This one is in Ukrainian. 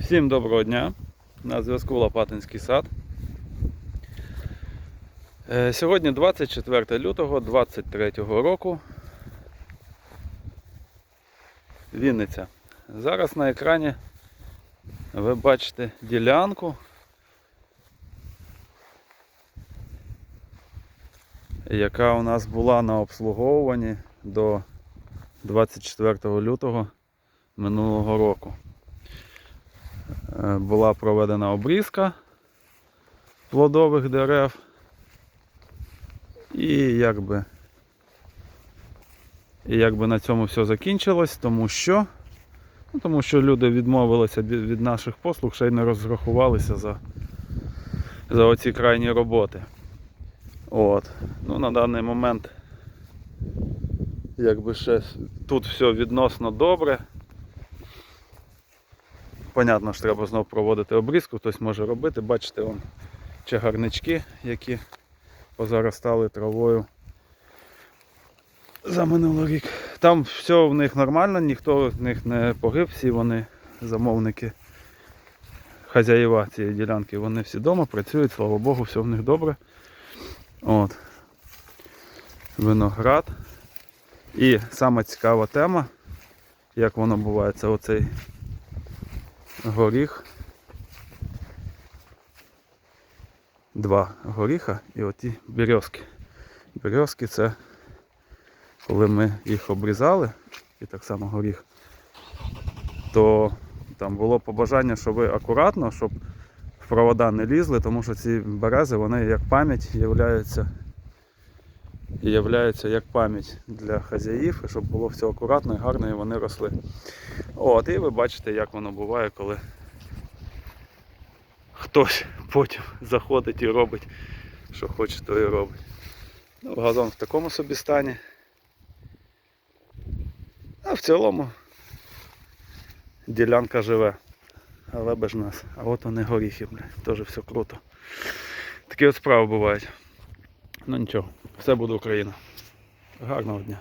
Всім доброго дня. На зв'язку Лопатинський сад. Е, Сьогодні 24 лютого 2023 року. Вінниця. Зараз на екрані ви бачите ділянку. Яка у нас була на обслуговуванні до 24 лютого минулого року. Е, була проведена обрізка плодових дерев. І якби, і якби на цьому все закінчилось, тому що, ну, тому що люди відмовилися від наших послуг, ще й не розрахувалися за, за оці крайні роботи. От. Ну, на даний момент якби ще тут все відносно добре. Понятно, що треба знову проводити обрізку, хтось може робити. Бачите, вон чагарнички, які позаростали травою за минулий рік. Там все в них нормально, ніхто з них не погиб, всі вони замовники, хазяїва цієї ділянки, вони всі вдома працюють, слава Богу, все в них добре. От. Виноград. І сама цікава тема, як воно буває, це оцей горіх. Два горіха і оті березки. Березки це коли ми їх обрізали, і так само горіх, то там було побажання, щоб ви акуратно, щоб в провода не лізли, тому що ці берези вони як пам'ять являються і являються як пам'ять для хазяїв, щоб було все акуратно і гарно, і вони росли. От, і ви бачите, як воно буває, коли хтось потім заходить і робить, що хоче, то і робить. Ну, газон в такому собі стані. А в цілому ділянка живе. Але без нас. А от вони горіхи, блядь, теж все круто. Такі от справи бувають. Ну нічого, все буде Україна. Гарного дня.